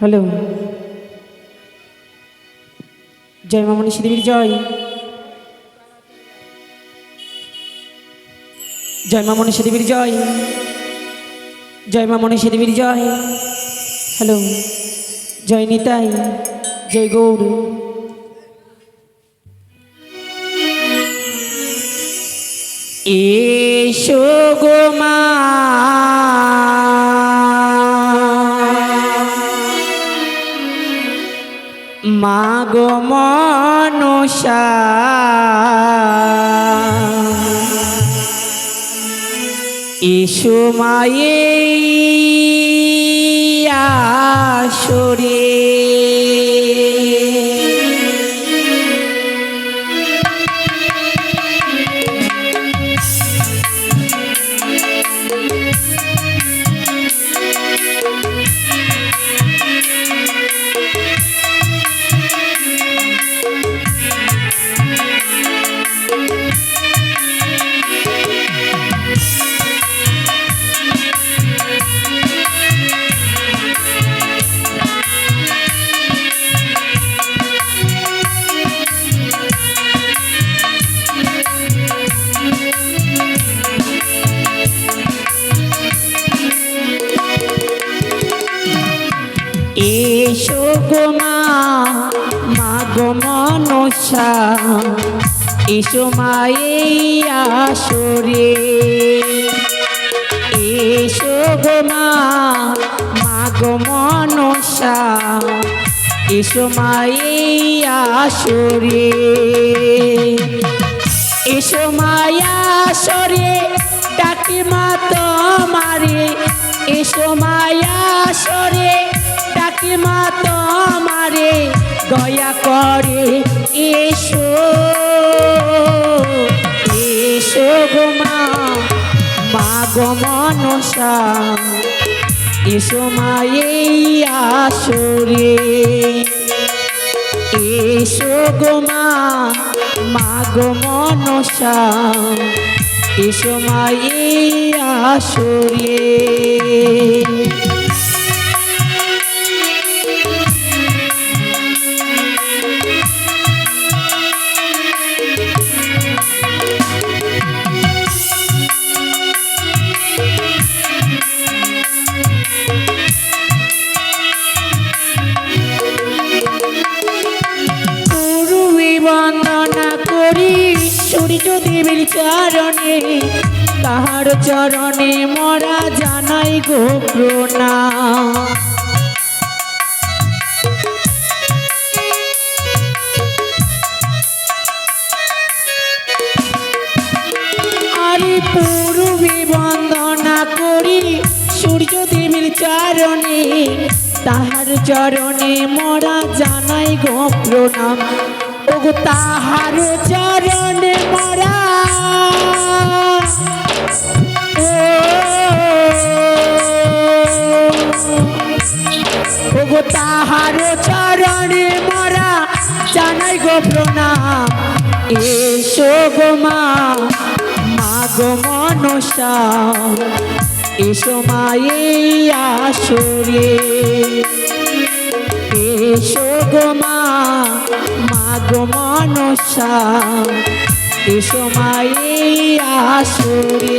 Hello. জয় মামনি শ্রীদেবীর জয়। জয় মামনি শ্রীদেবীর জয়। জয় মামনি শ্রীদেবীর জয়। হ্যালো। জয় নিতাই। জয় গৌর। এসো গো মা। মা গো মনসা এসো মায়ে মনসা এসো মায়ে আসরে। এসো গো মা মা গো মনসা। এসো মায়ে আসরে। এসো মায়া সরে ডাকি মা তোমারে। এসো মায়া সরে ডাকি মা তোমারে। দয়া করে এসো এসো গো মা মা গো মনসা, এসো মায়ে আসরে। এসো গো মা মা গো মনসা, এসো মায়ে আসরে। চরণে তাহার চরণে মরা জানাই গো দেবীর চরণে তাহার চরণে মরা জানাই গো প্রণাম। ওগো তাহার চরণে মরা। ওগো তাহার চরণে মরা। জানাই গো প্রণাম। এসো গো মা। মা গো মনসা। এসো মায়ে আসরে। এসো গো মা। মা গো মনসা আসরে।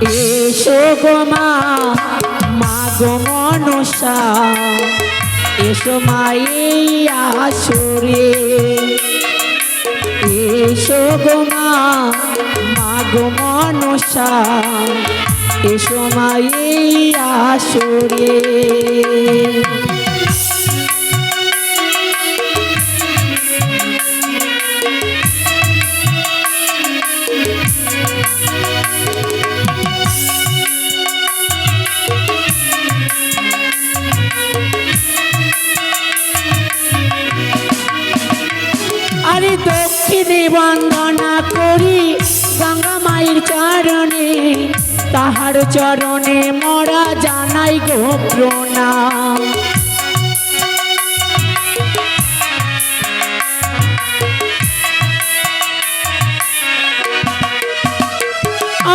এসো গো মা মা গো মনসা। এসো মাই আসরে। এসো গো মা মা গো মনসা। এসো মাই আসরে। দক্ষিণে বন্দনা করি গঙ্গা মায়ের চরণে। তাহার চরণে মরা জানাই গো প্রণাম।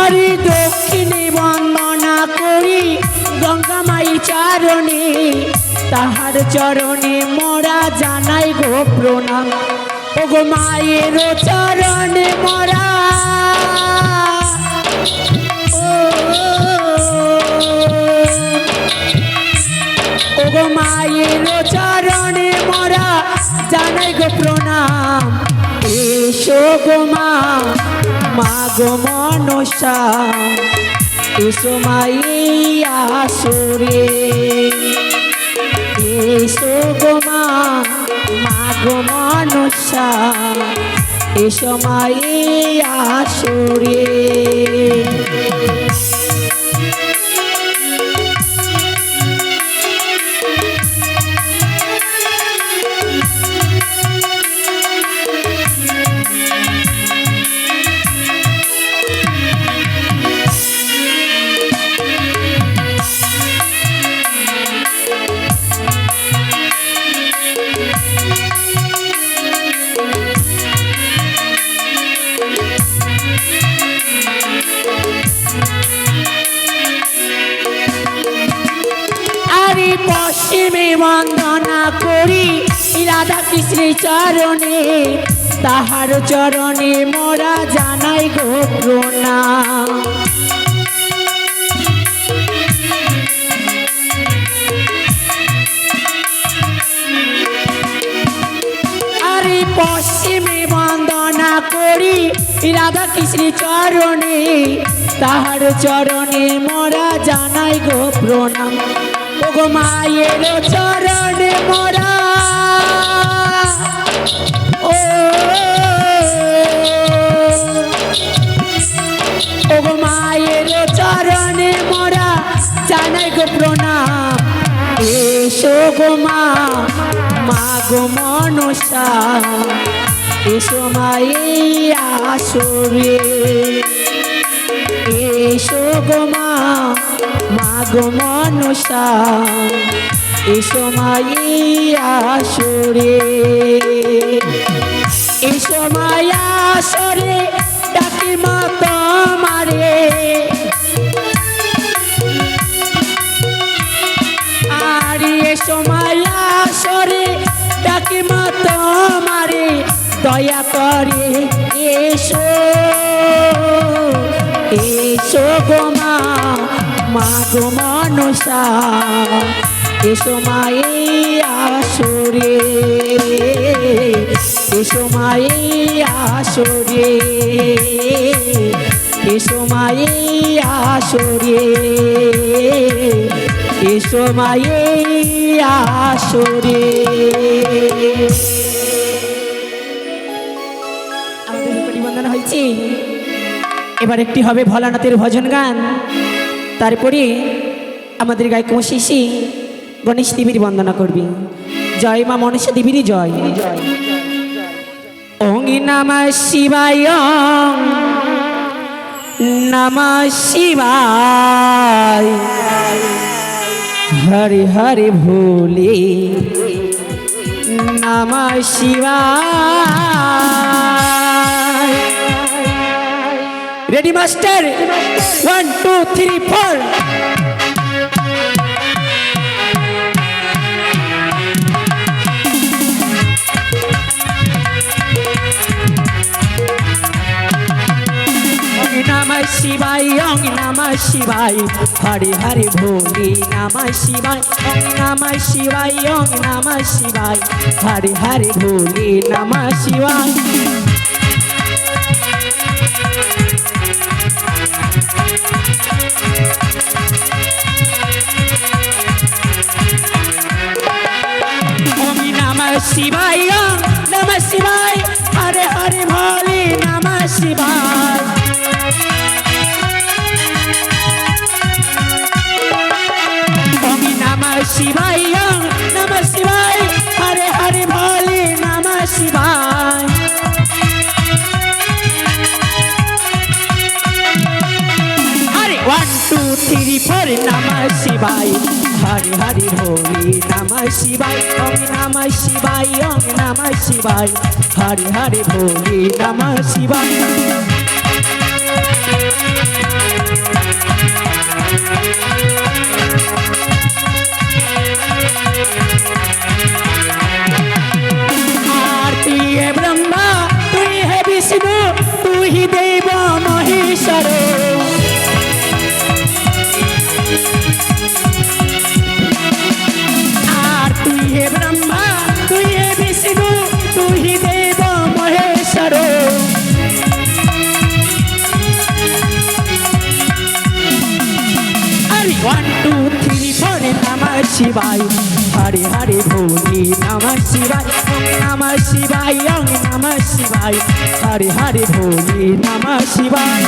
আরে দক্ষিণে বন্দনা করি গঙ্গা মায়ের চরণে। তাহার চরণে মরা জানাই গো প্রণাম। ও মায়ের চরণে মরা। ও, ও মায়ের চরণে মরা জানাই গো প্রণাম। এসো গো মা মা গো মনসা। এসো মাই আসরে। এসো গো মা মা গো মনসা এসো মাই আসরে। পশ্চিমে বন্দনা করি, রাধা কৃষ্ণের চরণে, তাহার চরণে মোরা জানাই প্রণাম। আরে পশ্চিমে বন্দনা করি, রাধা কৃষ্ণের চরণে, তাহার চরণে মোরা জানাই গো প্রণাম। ও গো মায়ের চরণে মোরা। ও ও গো মায়ের চরণে মোরা। জানাই গো প্রণাম। এসো গো মা মা গো মনসা। এসো মাই আসরে। এসো গো মা। মা গো মনসা, এসো মাই আসরে। এসো মায়া আসরে, ডাকি মা তোমারে। আরে সময় সরে ডাকি মা তোমারে। দয়া করে এসো এসো গো মা গো মনসা, এসো মায়ে আসরে। এসো মায়ে আসরে। এসো মায়ে আসরে। এসো মায়ে আসরে। আমাদের রূপটি হয়েছে। এবার একটি হবে ভোলানাথের ভজন গান। তারপরে আমাদের গায়ক শিশি গণেশ দেবীর বন্দনা করবি। জয় মা মনসা দেবীরই জয়। ওঙ্গি নামা শিবায়, নমঃ শিবায়। হরে হরে ভোলে, নমঃ শিবায়। Ready master one two three four শিবাই অং নম শিবাই, হরে হরে ভোলে নম শিবাই অং নম শিবাই অং নম শিবাই, হরে হরে ভোলে নম শিবাই। হরি নাম শিবাই, হরি হরি হরি নাম শিবাই ওম নাম শিবাই ওম নাম শিবাই, হরি হরি হরি নাম শিবাই শিবাই, হরে হরে ভোলে নমঃ শিবায় নমঃ শিবায় নমঃ শিবায় হরে হরে ভোলে নমঃ শিবায়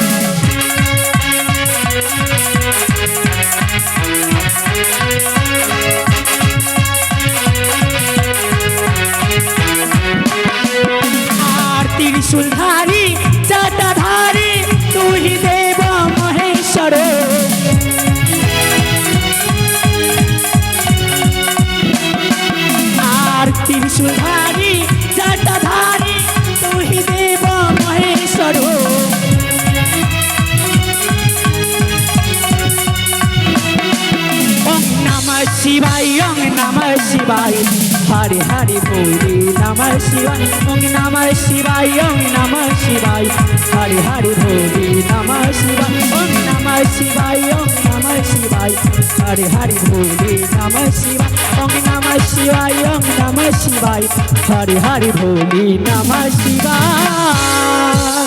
হারি হারি বলি নামার শিবাই ওং নামার শিবাই ওং নামার শিবাই হারি হারি বলি নামার শিবাই ওং নামার শিবাই ওং নামার শিবাই হারি হারি বলি নামার শিবাই ওং নামার শিবাই ওং নামার শিবাই হারি হারি বলি নামার শিবাই